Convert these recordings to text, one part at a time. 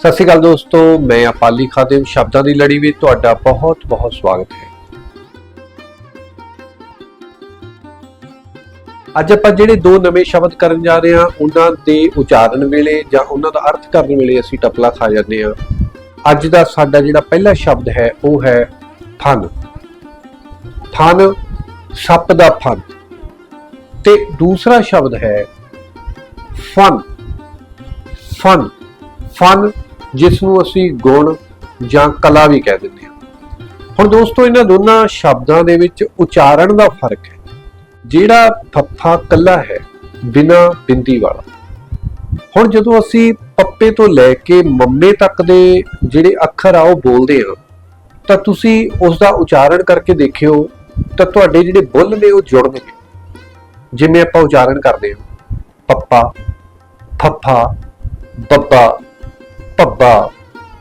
ਸਤਿ ਸ਼੍ਰੀ ਅਕਾਲ ਦੋਸਤੋ, ਮੈਂ ਅਪਾਲੀ ਖਾਦਿਮ, ਸ਼ਬਦਾਂ ਦੀ ਲੜੀ ਵਿੱਚ ਤੁਹਾਡਾ ਬਹੁਤ ਬਹੁਤ ਸਵਾਗਤ ਹੈ। ਅੱਜ ਆਪਾਂ ਜਿਹੜੇ ਦੋ ਨਵੇਂ ਸ਼ਬਦ ਕਰਨ ਜਾ ਰਹੇ ਹਾਂ, ਉਹਨਾਂ ਦੇ ਉਚਾਰਨ ਵੇਲੇ ਜਾਂ ਉਹਨਾਂ ਦਾ ਅਰਥ ਕਰਨ ਵੇਲੇ ਅਸੀਂ ਟਪਲਾ ਖਾ ਜਾਂਦੇ ਹਾਂ। ਅੱਜ ਦਾ ਸਾਡਾ ਜਿਹੜਾ ਪਹਿਲਾ ਸ਼ਬਦ ਹੈ, ਉਹ ਹੈ ਫਨ ਥਨ ਸੱਪ ਦਾ ਫਨ। ਤੇ ਦੂਸਰਾ ਸ਼ਬਦ ਹੈ ਫਨ। ਫਨ। ਫਨ ਜਿਸ ਨੂੰ ਅਸੀਂ ਗੁਣ ਜਾਂ ਕਲਾ ਵੀ ਕਹਿ ਦਿੰਦੇ ਹਾਂ। ਹੁਣ ਦੋਸਤੋ, ਇਹਨਾਂ ਦੋਨਾਂ ਸ਼ਬਦਾਂ ਦੇ ਵਿੱਚ ਉਚਾਰਨ ਦਾ ਫ਼ਰਕ ਹੈ। ਜਿਹੜਾ ਫੱਫਾ ਕੱਲਾ ਹੈ, ਬਿਨਾ ਬਿੰਦੀ ਵਾਲਾ। ਹੁਣ ਜਦੋਂ ਅਸੀਂ ਪੱਪੇ ਤੋਂ ਲੈ ਕੇ ਮੰਮੇ ਤੱਕ ਦੇ ਜਿਹੜੇ ਅੱਖਰ ਆ, ਉਹ ਬੋਲਦੇ ਹਾਂ, ਤਾਂ ਤੁਸੀਂ ਉਸ ਦਾ ਉਚਾਰਨ ਕਰਕੇ ਦੇਖਿਓ, ਤਾਂ ਤੁਹਾਡੇ ਜਿਹੜੇ ਬੁੱਲ ਨੇ, ਉਹ ਜੁੜਨਗੇ ਜਿਵੇਂ ਆਪਾਂ ਉਚਾਰਨ ਕਰਦੇ ਹਾਂ, ਪੱਪਾ ਫੱਫਾ ਬੱਬਾ ਪੱਬਾ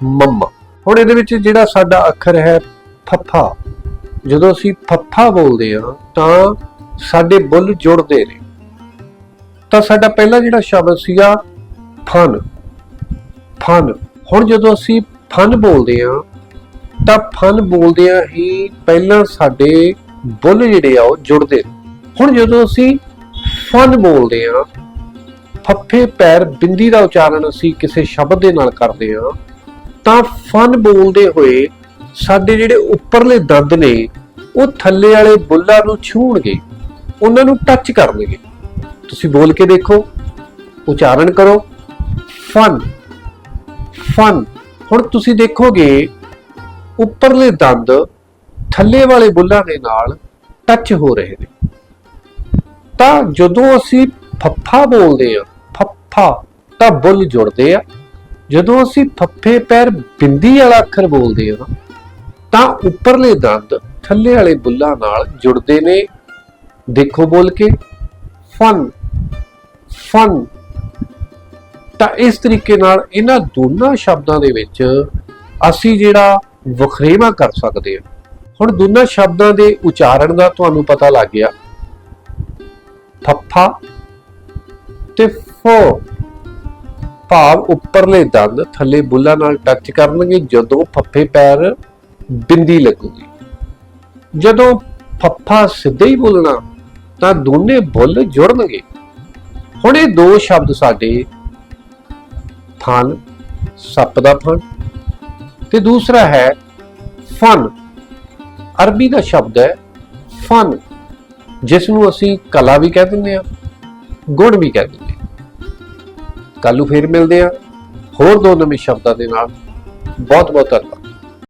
ਮੰਮਾ। ਹੁਣ ਇਹਦੇ ਵਿੱਚ ਜਿਹੜਾ ਸਾਡਾ ਅੱਖਰ ਹੈ ਫੱਫਾ। ਜਦੋਂ ਅਸੀਂ ਫੱਫਾ ਬੋਲਦੇ ਹਾਂ, ਤਾਂ ਸਾਡੇ ਬੁੱਲ ਜੁੜਦੇ ਨੇ। ਤਾਂ ਸਾਡਾ ਪਹਿਲਾ ਜਿਹੜਾ ਸ਼ਬਦ ਸੀਗਾ, ਫਨ। ਫਨ। ਹੁਣ ਜਦੋਂ ਅਸੀਂ ਫਨ ਬੋਲਦੇ ਹਾਂ, ਤਾਂ ਫਨ ਬੋਲਦਿਆਂ ਹੀ ਪਹਿਲਾਂ ਸਾਡੇ ਬੁੱਲ ਜਿਹੜੇ ਆ, ਉਹ ਜੁੜਦੇ ਨੇ। ਹੁਣ ਜਦੋਂ ਅਸੀਂ ਫਨ ਬੋਲਦੇ ਹਾਂ ਫੱਫੇ ਪੈਰ ਬਿੰਦੀ ਦਾ ਉਚਾਰਨ ਅਸੀਂ ਕਿਸੇ ਸ਼ਬਦ ਦੇ ਨਾਲ ਕਰਦੇ ਹਾਂ, ਤਾਂ ਫਨ ਬੋਲਦੇ ਹੋਏ ਸਾਡੇ ਜਿਹੜੇ ਉੱਪਰਲੇ ਦੰਦ ਨੇ, ਉਹ ਥੱਲੇ ਵਾਲੇ ਬੁੱਲਾਂ ਨੂੰ ਛੂਹਣਗੇ, ਉਹਨਾਂ ਨੂੰ ਟੱਚ ਕਰਨਗੇ। ਤੁਸੀਂ ਬੋਲ ਕੇ ਦੇਖੋ, ਉਚਾਰਨ ਕਰੋ, ਫਨ ਫਨ। ਹੁਣ ਤੁਸੀਂ ਦੇਖੋਗੇ, ਉੱਪਰਲੇ ਦੰਦ ਥੱਲੇ ਵਾਲੇ ਬੁੱਲਾਂ ਦੇ ਨਾਲ ਟੱਚ ਹੋ ਰਹੇ ਨੇ। ਤਾਂ ਜਦੋਂ ਅਸੀਂ ਫੱਫਾ ਬੋਲਦੇ ਹਾਂ ਫੱਫਾ ਤਾਂ ਬੁੱਲ ਜੁੜਦੇ ਆ। ਜਦੋਂ ਅਸੀਂ ਫੱਫੇ ਪੈਰ ਬਿੰਦੀ ਵਾਲਾ ਅੱਖਰ ਬੋਲਦੇ ਆ ਤਾਂ ਉੱਪਰਲੇ ਦੰਦ ਥੱਲੇ ਵਾਲੇ ਬੁੱਲਾਂ ਨਾਲ ਜੁੜਦੇ ਨੇ। ਦੇਖੋ ਬੋਲ ਕੇ, ਫਨ ਫਨ। ਤਾਂ ਇਸ ਤਰੀਕੇ ਨਾਲ ਇਹਨਾਂ ਦੋਨਾਂ ਸ਼ਬਦਾਂ ਦੇ ਵਿੱਚ ਅਸੀਂ ਜਿਹੜਾ ਵਖਰੇਵਾ ਕਰ ਸਕਦੇ ਹਾਂ ਹੁਣ ਦੋਨਾਂ ਸ਼ਬਦਾਂ ਦੇ ਉਚਾਰਨ ਦਾ ਤੁਹਾਨੂੰ ਪਤਾ ਲੱਗ ਗਿਆ। ਫੱਫਾ ਤੇ ਫੋ। ਭਾਵ ਉੱਪਰਲੇ ਦੰਦ ਥੱਲੇ ਬੁੱਲਾਂ ਨਾਲ ਟੱਚ ਕਰਨਗੇ, ਜਦੋਂ ਫੱਫੇ ਪੈਰ ਬਿੰਦੀ ਲੱਗੂਗੀ। ਜਦੋਂ ਫੱਫਾ ਸਿੱਧਾ ਹੀ ਬੋਲਣਾ, ਤਾਂ ਦੋਨੇ ਬੁੱਲ ਜੁੜਨਗੇ। ਹੁਣ ਇਹ ਦੋ ਸ਼ਬਦ ਸਾਡੇ ਫਨ ਸੱਪ ਦਾ ਫਨ ਤੇ ਦੂਸਰਾ ਹੈ ਫਨ। ਅਰਬੀ ਦਾ ਸ਼ਬਦ ਹੈ ਫਨ ਜਿਸ ਨੂੰ ਅਸੀਂ ਕਲਾ ਵੀ ਕਹਿ ਦਿੰਦੇ ਆ ਗੁਣ ਵੀ ਕਹਿ ਦਿੰਦੇ ਆ ਕੱਲ ਨੂੰ ਫੇਰ ਮਿਲਦੇ ਆ ਹੋਰ ਦੋ ਨਵੇਂ ਸ਼ਬਦਾਂ ਦੇ ਨਾਲ। ਬਹੁਤ ਬਹੁਤ ਧੰਨਵਾਦ।